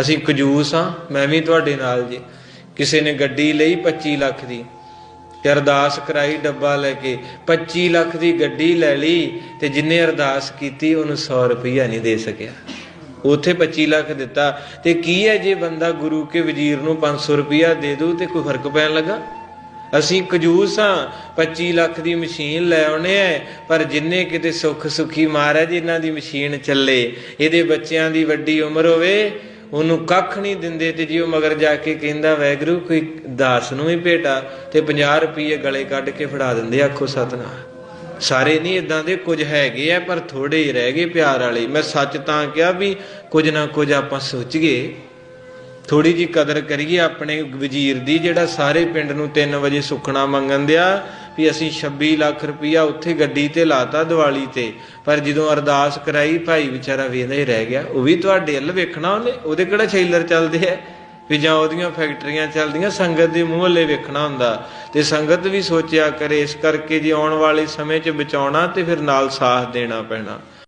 ਅਸੀਂ ਕਜੂਸ ਹਾਂ, ਮੈਂ ਵੀ ਤੁਹਾਡੇ ਨਾਲ ਜੀ। ਕਿਸੇ ਨੇ ਗੱਡੀ ਲਈ 25 ਲੱਖ ਦੀ, ਤੇ ਅਰਦਾਸ ਕਰਾਈ ਡੱਬਾ ਲੈ ਕੇ 25 ਲੱਖ ਦੀ ਗੱਡੀ ਲੈ ਲਈ, ਤੇ ਜਿੰਨੇ ਅਰਦਾਸ ਕੀਤੀ, ਉਹਨੂੰ 100 ਰੁਪਈਆ ਨਹੀਂ ਦੇ ਸਕਿਆ। ਉਥੇ 25 ਲੱਖ ਦਿੱਤਾ, ਤੇ ਕੀ ਹੈ ਜੇ ਬੰਦਾ ਗੁਰੂ ਕੇ ਵਜ਼ੀਰ ਨੂੰ 500 ਰੁਪਈਆ ਦੇ ਦੂ, ਤੇ ਕੋਈ ਫ਼ਰਕ ਪੈਣ ਲੱਗਾ? ਅਸੀਂ ਕਜੂਸ ਹਾਂ 25 ਲੱਖ ਦੀ ਮਸ਼ੀਨ ਲੈ ਆਉਣੇ ਐ, ਪਰ ਜਿੰਨੇ ਕਿਤੇ ਸੁੱਖ ਸੁਖੀ ਮਹਾਰਾਜ ਇਹਨਾਂ ਦੀ ਮਸ਼ੀਨ ਚੱਲੇ, ਇਹਦੇ ਬੱਚਿਆਂ ਦੀ ਵੱਡੀ ਉਮਰ ਹੋਵੇ ਉਹਨੂੰ ਕੱਖ ਨਹੀਂ ਦਿੰਦੇ ਤੇ ਜੇ ਉਹ ਮਗਰ ਜਾ ਕੇ ਕਹਿੰਦਾ, ਵੈਗਰੂ, ਕੋਈ ਦਾਸ ਨੂੰ ਹੀ ਭੇਟਾ ਤੇ 50 ਰੁਪਏ ਗਲੇ ਕੱਢ ਕੇ ਫੜਾ ਦਿੰਦੇ ਆਖੋ ਸਤਨਾਮ। ਸਾਰੇ ਨਹੀਂ ਇਦਾਂ ਦੇ ਕੁਝ ਹੈਗੇ ਆ, ਪਰ ਥੋੜੇ ਹੀ ਰਹਿ ਗਏ ਪਿਆਰ ਵਾਲੇ। ਮੈਂ ਸੱਚ ਤਾਂ ਕਿਹਾ ਵੀ ਕੁਝ ਨਾ ਕੁਝ ਆਪਾਂ ਸੋਚ ਗਏ। ਥੋੜੀ ਜੀ ਕਦਰ ਕਰੀਏ ਆਪਣੇ ਵਜ਼ੀਰ ਦੀ, ਜਿਹੜਾ ਸਾਰੇ ਪਿੰਡ ਨੂੰ 3 ਵਜੇ ਸੁਖਣਾ ਮੰਗਣ ਦਿਆ। ਵੀ ਅਸੀਂ 26 ਲੱਖ ਰੁਪਇਆ ਉੱਥੇ ਗੱਡੀ ਤੇ ਲਾਤਾ ਦੀਵਾਲੀ ਤੇ, ਪਰ ਜਦੋਂ ਅਰਦਾਸ ਕਰਾਈ, ਭਾਈ ਵਿਚਾਰਾ ਵੇਂਦਾ ਹੀ ਰਹਿ ਗਿਆ। ਉਹ ਵੀ ਤੁਹਾਡੇ ਵੱਲ ਵੇਖਣਾ ਉਹਨੇ? ਉਹਦੇ ਕਿਹੜਾ ਛੇਲਰ ਚੱਲਦੇ ਆ? ਵੀ ਜਾਂ ਉਹਦੀਆਂ ਫੈਕਟਰੀਆਂ ਚੱਲਦੀਆਂ, ਸੰਗਤ ਦੇ ਮੂੰਹ ਹਲੇ ਵੇਖਣਾ ਹੁੰਦਾ। ਤੇ ਸੰਗਤ ਵੀ ਸੋਚਿਆ ਕਰੇ, ਇਸ ਕਰਕੇ ਜੇ ਆਉਣ ਵਾਲੇ ਸਮੇਂ 'ਚ ਬਚਾਉਣਾ ਤੇ ਫਿਰ ਨਾਲ ਸਾਥ ਦੇਣਾ ਪੈਣਾ।